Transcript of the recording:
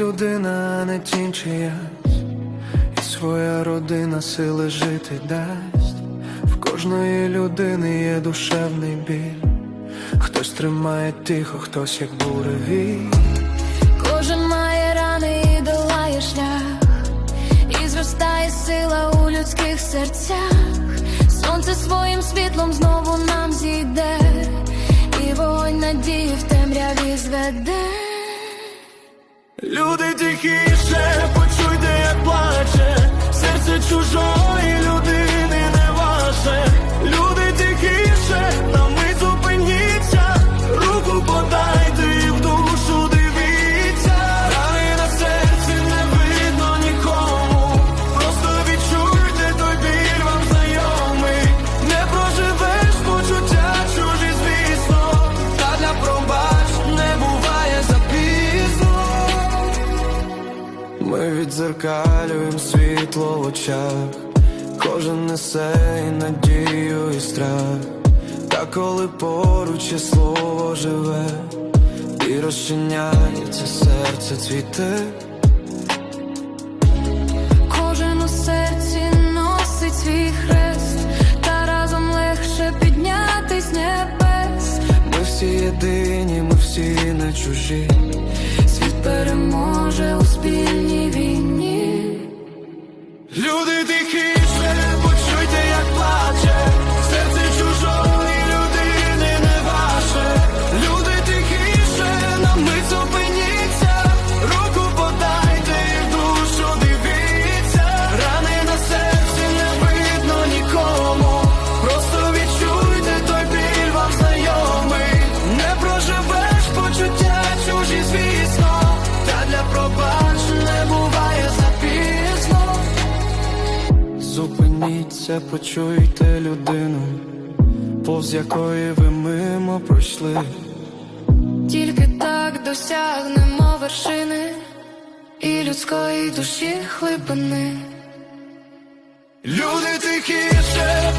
Людина не тінь чиясь, і своя родина сили жити дасть. В кожної людини є душевний біль. Хтось тримає тихо, хтось як буревій. Кожен має рани і долає шлях, і зростає сила у людських серцях. Сонце своїм світлом знову нам зійде, і вогонь надії в темряві зведе. Люди тихіше, Ми відзеркалюємо світло в очах, кожен несе і надію, і страх. Та коли поруч є слово живе, і розчиняється серце цвіте. Кожен у серці носить свій хрест, та разом легше піднятись небес. Ми всі єдині, ми всі не чужі. Світ переможе у спільній Зупиніться, почуйте людину, повз якої ви мимо пройшли. Тільки так досягнемо вершини і людської душі глибини. Люди тихіше,